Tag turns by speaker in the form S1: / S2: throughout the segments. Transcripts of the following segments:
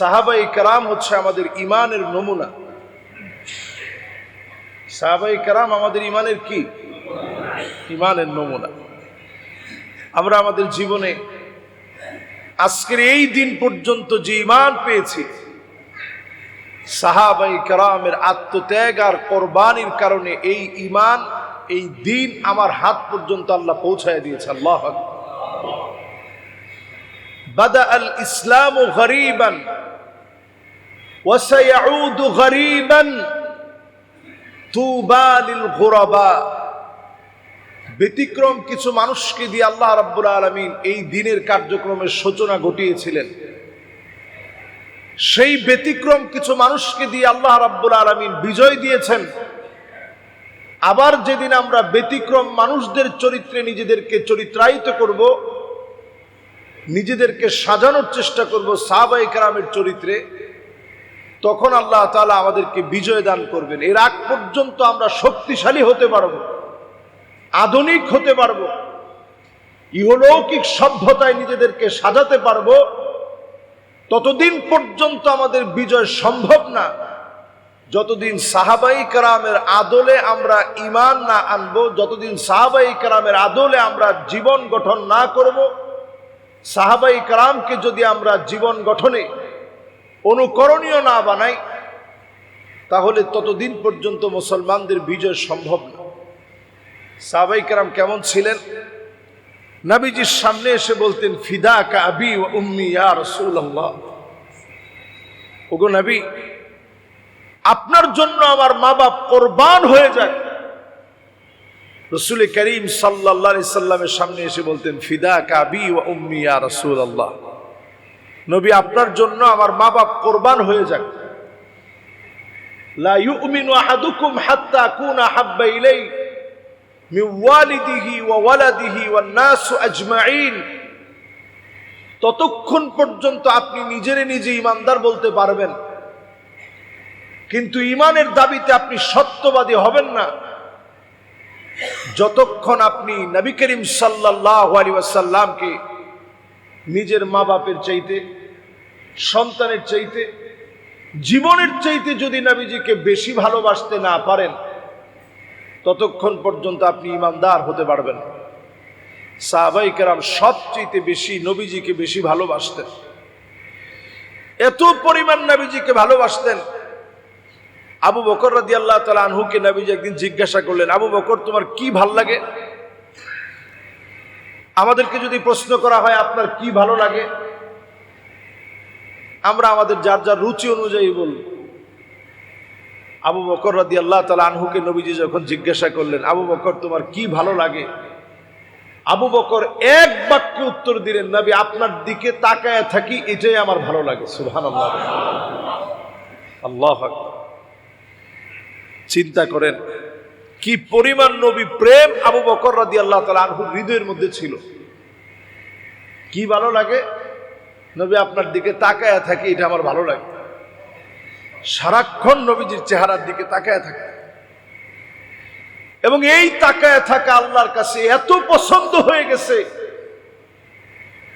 S1: সাহাবা ইকরাম হচ্ছে আমাদের ইমানের নমুনা। সাহাবা ইকরাম আমাদের ইমানের কি? ইমানের নমুনা। আমরা আমাদের জীবনে আজকের এই দিন পর্যন্ত যে ইমান পেয়েছি, সাহাবাই কারামের আত্মত্যাগ আর কোরবানির কারণে এই ইমান, এই দিন আমার হাত পর্যন্ত আল্লাহ পৌঁছায় দিয়েছে, আল্লাহ বাদা আল ইসলাম ও গরিবান وسيعود غريبا طوبى للغرباء ব্যতিক্রম কিছু মানুষকে দিয়ে আল্লাহ রাব্বুল আলমিন এই দিনের কার্যক্রমের সূচনা ঘটিয়েছিলেন সেই ব্যতিক্রম কিছু মানুষকে দিয়ে আল্লাহ রাব্বুল আলমিন বিজয় দিয়েছেন আবার যেদিন আমরা ব্যতিক্রম মানুষদের চরিত্রে নিজেদেরকে চরিত্রায়িত করব নিজেদেরকে সাজানোর চেষ্টা করব সাহাবাই কারামের চরিত্রে তখন আল্লাহ তাআলা আমাদেরকে বিজয় দান করবেন। এর আগ পর্যন্ত আমরা শক্তিশালী হতে পারব। আধুনিক হতে পারব। ইহলৌকিক সভ্যতায় নিজেদেরকে সাজাতে পারব। ততদিন পর্যন্ত আমাদের বিজয় সম্ভব না। যতদিন সাহাবাই কারামের আদলে আমরা ইমান না আনব, যতদিন সাহাবাই কারামের আদলে আমরা জীবন গঠন না করব, সাহাবাই কারামকে যদি আমরা জীবন গঠনে অনুকরণীয় না বানাই, তাহলে ততদিন পর্যন্ত মুসলমানদের বিজয় সম্ভব না। সাহাবাই কারাম কেমন ছিলেন? নাবিজির সামনে এসে বলতেন ফিদা কা আবি ও উম্মি ওগো নবী, আপনার জন্য আমার মা বাপ কোরবান হয়ে যায়। রসুল করিম সাল্লাহ সাল্লামের সামনে এসে বলতেন ফিদা কাবি ও উম্মিয়া রসুল আল্লাহ নবী আপনার জন্য আমার মা বাপ কোরবান হয়ে যাক। লা ইউমিনু আহাদুকুম হাত্তা কুনা হাব্বা ইলাই মিন ওয়ালিদিহি ওয়া ওয়ালাদিহি ওয়ান নাস আজমাইন। ততক্ষণ পর্যন্ত আপনি নিজেরে নিজে ইমানদার বলতে পারবেন। কিন্তু ইমানের দাবিতে আপনি সত্যবাদী হবেন না। যতক্ষণ আপনি নবী করিম সাল্লাহ আলী ওয়াসাল্লামকে নিজের মা বাপের চাইতে, সন্তানের চাইতে, জীবনের চাইতে যদি নাবিজিকে বেশি ভালোবাসতে না পারেন, ততক্ষণ পর্যন্ত আপনি ইমানদার হতে পারবেন সাহাবাই কেরাম সবচেয়ে বেশি নবীজিকে বেশি ভালোবাসতেন। এত পরিমাণ নাবিজিকে ভালোবাসতেন। আবু বকর রাদি আল্লাহ তালা আনহুকে নবীজি একদিন জিজ্ঞাসা করলেন, আবু বকর, তোমার কি ভালো লাগে? আমাদেরকে যদি প্রশ্ন করা হয়, আপনার কি ভালো লাগে? আমরা আমাদের যার যার রুচি অনুযায়ী বলব। আবু বকর রাদি আল্লাহ তালা আনহুকে নবীজি যখন জিজ্ঞাসা করলেন, আবু বকর, তোমার কি ভালো লাগে? আবু বকর এক বাক্যে উত্তর দিলেন, নবী, আপনার দিকে তাকায় থাকি, এটাই আমার ভালো লাগে। সুহান আল্লাহ আল্লাহ চিন্তা করেন কি পরিমাণ নবী প্রেম আবু বকর রাদি আল্লাহ তালা আনহুর হৃদয়ের মধ্যে ছিল? কি ভালো লাগে? নবী আপনার দিকে তাকায় থাকে, এটা আমার ভালো লাগে। সারাক্ষণ নবীজির চেহারার দিকে তাকায় থাকে। এবং এই তাকায় থাকা আল্লাহর কাছে এত পছন্দ হয়ে গেছে।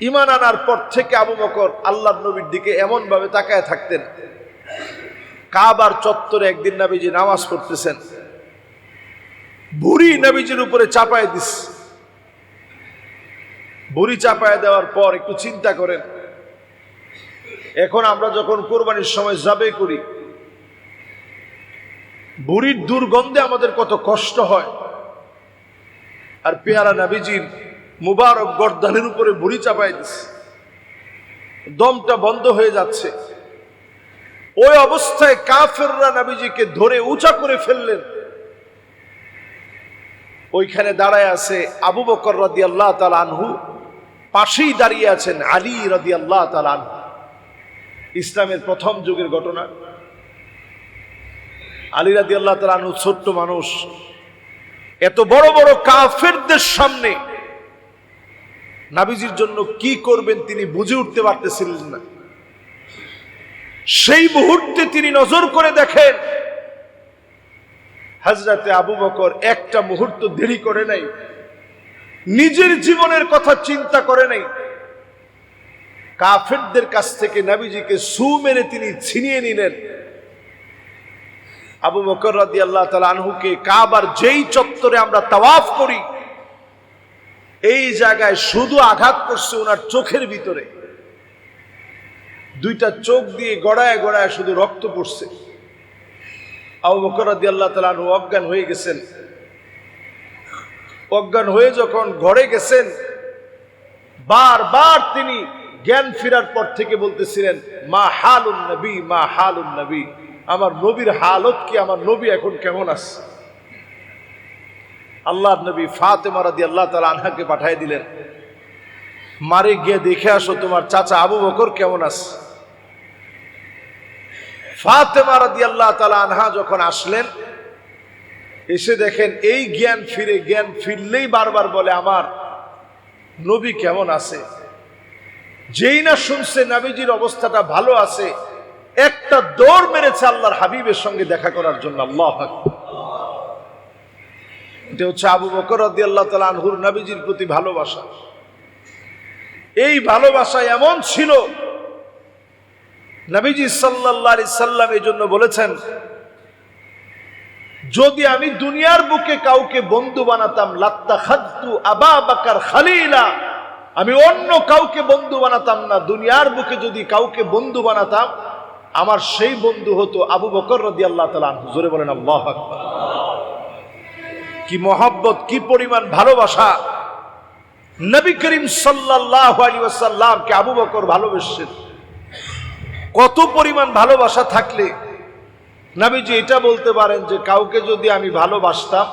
S1: ইমান আনার পর থেকে আবু বকর আল্লাহর নবীর দিকে এমন ভাবে তাকায় থাকতেন। কাবার চত্বরে একদিন নাবিজি নামাজ পড়তেছেন। বুড়ি নাবিজির উপরে চাপায় দিস। বুড়ি চাপায় দেওয়ার পর একটু চিন্তা করেন। এখন আমরা যখন কোরবানির সময় যাবে করি, বুড়ির দুর্গন্ধে আমাদের কত কষ্ট হয়। আর পেয়ারা নাবিজির মুবারক গরদানের উপরে বুড়ি চাপায় দিস। দমটা বন্ধ হয়ে যাচ্ছে। ওই অবস্থায় কাফেররা নাবিজিকে ধরে উঁচা করে ফেললেন। ওইখানে দাঁড়ায় আছে আবু বকর রদি আল্লাহ আনহু। পাশেই দাঁড়িয়ে আছেন আলী রদি আল্লাহ আনহু। ইসলামের প্রথম যুগের ঘটনা। আলী রাদি আল্লাহ আনহু ছোট্ট মানুষ। এত বড় বড় কাফেরদের সামনে নাবিজির জন্য কি করবেন তিনি বুঝে উঠতে পারতেছিলেন না। সেই মুহূর্তে তিনি নজর করে দেখেন হাজরাতে আবু বকর একটা মুহূর্ত দেরি করে নাই, নিজের জীবনের কথা চিন্তা করে নাই। কাফেরদের কাছ থেকে নাবিজিকে সু মেরে তিনি ছিনিয়ে নিলেন। আবু বকর রাদি আল্লাহ তালা আনহুকে কাবার যেই চত্বরে আমরা তাওয়াফ করি, এই জায়গায় শুধু আঘাত করছে ওনার চোখের ভিতরে। দুইটা চোখ দিয়ে গড়ায় গড়ায় শুধু রক্ত পড়ছে। রাদি আল্লাহ অজ্ঞান হয়ে গেছেন। অজ্ঞান হয়ে যখন ঘরে গেছেন, বারবার তিনি জ্ঞান ফেরার পর থেকে বলতেছিলেন, মা হালুন নবী, মা হালুন নবী, আমার নবীর হালত কি, আমার নবী এখন কেমন আছে? আল্লাহ নবী ফাতেমা রাদি আল্লাহ তালা আনহাকে পাঠিয়ে দিলেন, মারে গিয়ে দেখে আসো তোমার চাচা আবু বকর কেমন আছে? ফাতেমা রাদি আল্লাহ তালা আনহা যখন আসলেন, এসে দেখেন এই জ্ঞান ফিরে, জ্ঞান ফিরলেই বারবার বলে, আমার নবী কেমন আছে যেই না শুনছে নাবিজির অবস্থাটা ভালো আছে, একটা দৌড় মেরেছে আল্লাহর হাবিবের সঙ্গে দেখা করার জন্য, আল্লাহ। এটা হচ্ছে আবু বকর রদি আল্লাহ তালা আনহুর নাবিজির প্রতি ভালোবাসা এই ভালোবাসা এমন ছিল নবীজি সাল্লাহ সাল্লাম এই জন্য বলেছেন, যদি আমি দুনিয়ার বুকে কাউকে বন্ধু বানাতাম লাত্তা খাদ্দু আবা বাকার খালিলা, আমি অন্য কাউকে বন্ধু বানাতাম না। দুনিয়ার বুকে যদি কাউকে বন্ধু বানাতাম, আমার সেই বন্ধু হতো আবু বকর রদি আল্লাহ তালা জোরে বলেন, আল্লাহ। কি মহাব্বত, কি পরিমাণ ভালোবাসা। নবী করিম সাল্লাহ আলী ওয়াসাল্লামকে আবু বকর ভালোবেসেন কত পরিমাণ ভালোবাসা থাকলে নাবিজি এটা বলতে পারেন যে কাউকে যদি আমি ভালোবাসতাম,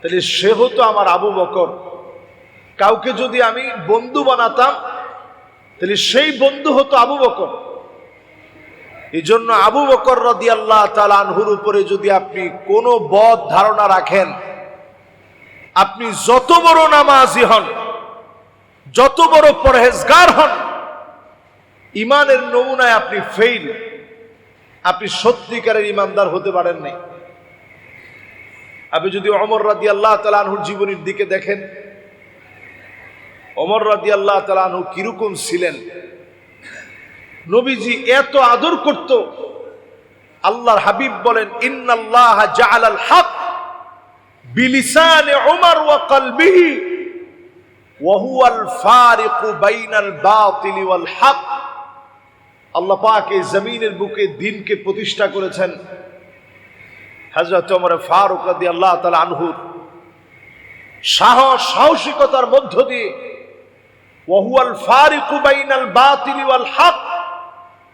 S1: তাহলে সে হতো আমার আবু বকর। কাউকে যদি আমি বন্ধু বানাতাম, তাহলে সেই বন্ধু হতো আবু বকর। এই জন্য আবু বকর রদি আল্লাহ আনহুর উপরে যদি আপনি কোনো বদ ধারণা রাখেন, আপনি যত বড় নামাজি হন, যত বড় পরহেজগার হন ইমানের নমুনায় আপনি ফেইল আপনি সত্যিকারের ইমানদার হতে পারেন নাই। আপনি যদি অমর রাদি আল্লাহ তালানহুর জীবনের দিকে দেখেন অমর রাদি আল্লাহ তালানহু কীরকম ছিলেন? নবীজি এত আদর করত, আল্লাহর হাবিব বলেন, ইন্নাল্লাহ জাআলাল হক বিলিসানে ওমর ওয়া কলবিহি ওয়া হুয়াল ফারিকু বাইনাল বাতিল ওয়াল হক। আল্লাহ পাক জমিনের বুকে দিনকে প্রতিষ্ঠা করেছেন। হজরত ওমর ফারুক রাদি আল্লাহ তালা আনহুর সাহস, সাহসিকতার মধ্য দিয়ে ওহুয়াল ফারিকু বাইনাল বাতিল ওয়াল হক।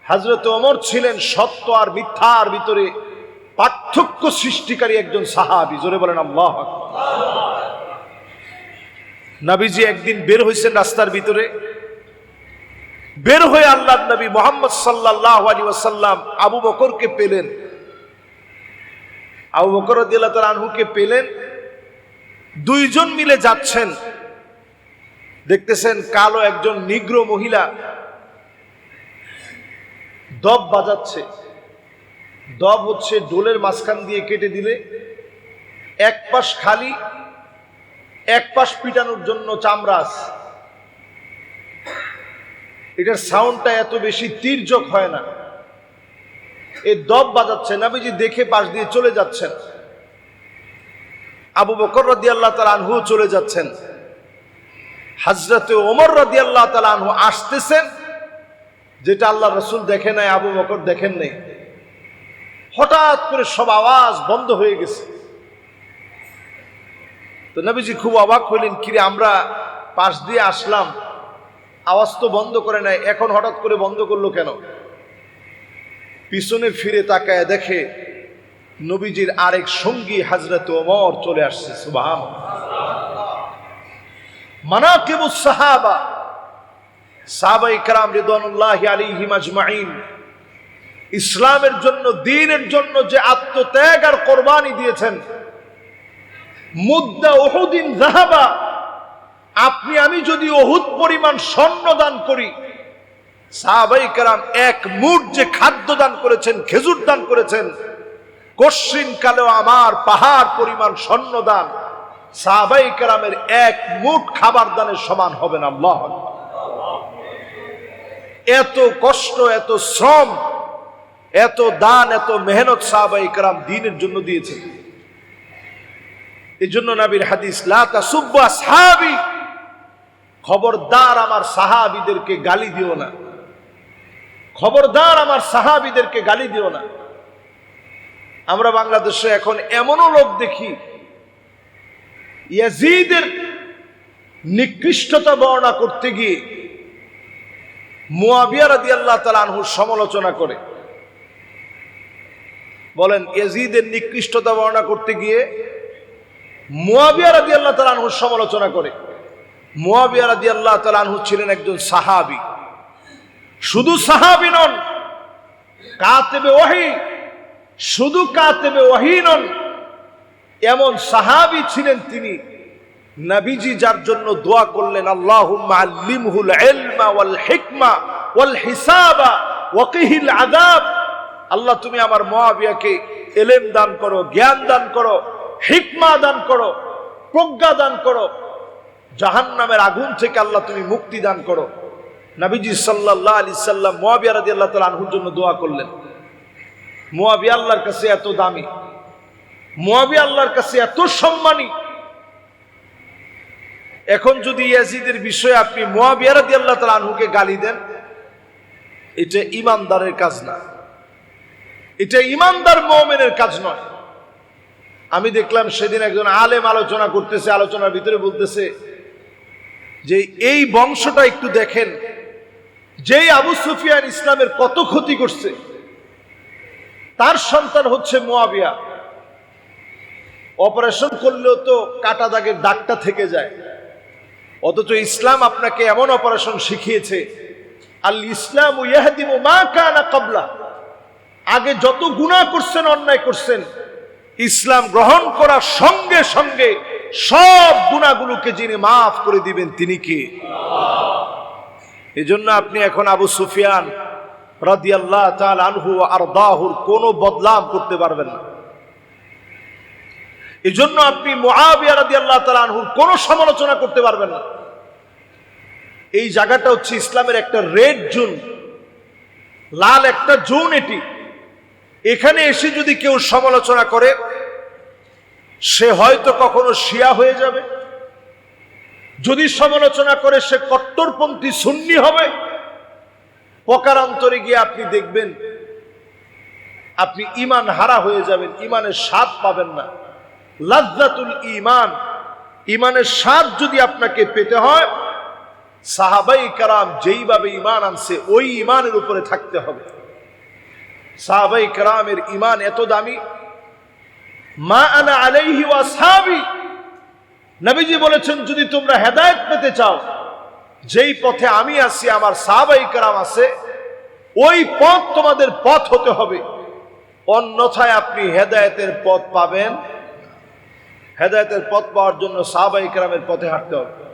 S1: হজরত ওমর ছিলেন সত্য আর মিথ্যার ভিতরে পার্থক্য সৃষ্টিকারী একজন সাহাবি। জোরে বলেন, আল্লাহ নাবিজি একদিন বের হয়েছেন রাস্তার ভিতরে। বের হয়ে আল্লাহ নবী মোহাম্মদ সাল্লাহ আলী ওয়াসাল্লাম আবু বকরকে পেলেন। আবু বকর আনহুকে পেলেন। দুইজন মিলে যাচ্ছেন। দেখতেছেন কালো একজন নিগ্র মহিলা দব বাজাচ্ছে। দব হচ্ছে ডোলের মাঝখান দিয়ে কেটে দিলে। এক পাশ খালি, এক পাশ পিটানোর জন্য চামড়াস। এটার সাউন্ডটা এত বেশি তীর্যক হয় না। এ দব বাজাচ্ছে, নাবিজি দেখে পাশ দিয়ে চলে যাচ্ছেন। আবু বকর রদি আল্লাহ তালা আনহু চলে যাচ্ছেন। হাজরতে ওমর রদি আল্লাহ তালা আনহু আসতেছেন, যেটা আল্লাহ রসুল দেখে নাই, আবু বকর দেখেন নাই। হঠাৎ করে সব আওয়াজ বন্ধ হয়ে গেছে। তো নবীজি খুব অবাক হইলেন, কিরে, আমরা পাশ দিয়ে আসলাম আওয়াজ তো বন্ধ করে নেয় এখন হঠাৎ করে বন্ধ করল কেন? পিছনে ফিরে তাকায় দেখে নবীজির আরেক সঙ্গী হাজরত ওমর চলে আসছে সুবাহাম মানাকিবুস সাহাবা সাহাবাই কারাম রিদওয়ানুল্লাহ আলাইহিম আজমাইন। ইসলামের জন্য, দিনের জন্য যে আত্মত্যাগ আর কোরবানি দিয়েছেন, মুদ্দা ওহুদিন জাহাবা আপনি, আমি যদি অহুত পরিমাণ স্বর্ণ দান করি, সাহাবাই এক মুঠ যে খাদ্য দান করেছেন, খেজুর দান করেছেন, কশ্চিন কালেও আমার পাহাড় পরিমাণ স্বর্ণ দান, সাহাবাই কারামের এক মুঠ খাবার দানের সমান হবে না, আল্লাহ এত কষ্ট, এত শ্রম, এত দান, এত মেহনত সাহাবা ইকরাম দিনের জন্য দিয়েছেন। এই জন্য নাবির হাদিস, লা তাসুব্বা সাহাবি খবরদার আমার সাহাবিদেরকে গালি দিও না। খবরদার আমার সাহাবিদেরকে গালি দিও না। আমরা বাংলাদেশে এখন এমনও লোক দেখি, ইয়াজিদের নিকৃষ্টতা বর্ণনা করতে গিয়ে মুয়াবিয়া রাদিয়াল্লাহ তাআলা আনহুর সমালোচনা করে। বলেন, ইয়াজিদের নিকৃষ্টতা বর্ণনা করতে গিয়ে মুয়াবিয়া রাদিয়াল্লাহ তাআলা আনহুর সমালোচনা করে। মুয়াবিয়া রাদিয়াল্লাহ তাআলা আনহু ছিলেন একজন সাহাবি। শুধু সাহাবী নন, কাতেবে ওয়াহি, শুধু কাতেবে ওয়াহি নন, এমন সাহাবী ছিলেন তিনি। নবীজি যার জন্য দোয়া করলেন, আল্লাহুম্মা আল্লিমহুল ইলমা ওয়াল হিকমা ওয়াল হিসাবা ওয়াকিহিল আযাব। আল্লাহ তুমি আমার মুয়াবিয়াকে এলেম দান করো, জ্ঞান দান করো, হিকমা দান করো, প্রজ্ঞা দান করো। জাহান্নামের আগুন থেকে আল্লাহ তুমি মুক্তি দান করো। নাবিজি সাল্লাল্লাহু আলাইহি সাল্লাম মুয়াবিয়া রাদিয়াল্লাহু তাআলা আনহুর জন্য দোয়া করলেন। মুয়াবিয়া আল্লাহর কাছে এত দামি, মুয়াবিয়া আল্লাহর কাছে এত সম্মানী। এখন যদি ইয়াজিদের বিষয়ে আপনি মুয়াবিয়া আল্লাহ তাআলা আনহুকে গালি দেন, এটা ইমানদারের কাজ না। এটা ইমানদার মুমিনের কাজ নয়। আমি দেখলাম সেদিন একজন আলেম আলোচনা করতেছে, আলোচনার ভিতরে বলতেছে যে এই বংশটা একটু দেখেন। যেই আবু সুফিয়ান ইসলামের কত ক্ষতি করছে, তার সন্তান হচ্ছে মোয়াবিয়া। অপারেশন করলেও তো কাটা দাগের দাগটা থেকে যায়। অথচ ইসলাম আপনাকে এমন অপারেশন শিখিয়েছে, আল ইসলাম ইয়াহদিমু মা কানা কবলা আগে যত গুনাহ করছেন, অন্যায় করছেন, ইসলাম গ্রহণ করার সঙ্গে সঙ্গে সব গুণাগুলোকে যিনি মাফ করে দিবেন, তিনি কি? এজন্য আপনি এখন আবু সুফিয়ান রাদিয়াল্লাহ তাআলা আনহু আর দাহুর কোনো বদলাম করতে পারবেন না। এজন্য আপনি মুআবিয়া রাদিয়াল্লাহ তাআলা আনহুর কোনো সমালোচনা করতে পারবেন না। এই জায়গাটা হচ্ছে ইসলামের একটা রেড জোন, লাল একটা জোন এটি। এখানে এসে যদি কেউ সমালোচনা করে সে হয়তো কখনো শিয়া হয়ে যাবে। যদি সমালোচনা করে সে কট্টরপন্থী সুন্নি হবে প্রকারান্তরে গিয়ে আপনি দেখবেন আপনি ইমান হারা হয়ে যাবেন ইমানের স্বাদ পাবেন না। লাজ্জাতুল ইমান ইমানের স্বাদ যদি আপনাকে পেতে হয়, সাহাবাই কারাম যেইভাবে ইমান আনছে, ওই ইমানের উপরে থাকতে হবে। সাহাবাই কারামের ইমান এত দামি মা আনা আলাইহি ওয়া সাহাবি। নবীজি বলেছেন, যদি তোমরা হেদায়েত পেতে চাও, যেই পথে আমি আছি, আমার সাহাবাই কারাম আছে, ওই পথ তোমাদের পথ হতে হবে। অন্যথায় আপনি হেদায়েতের পথ পাবেন। হেদায়েতের পথ পাওয়ার জন্য সাহাবাই কারামের পথে হাঁটতে হবে।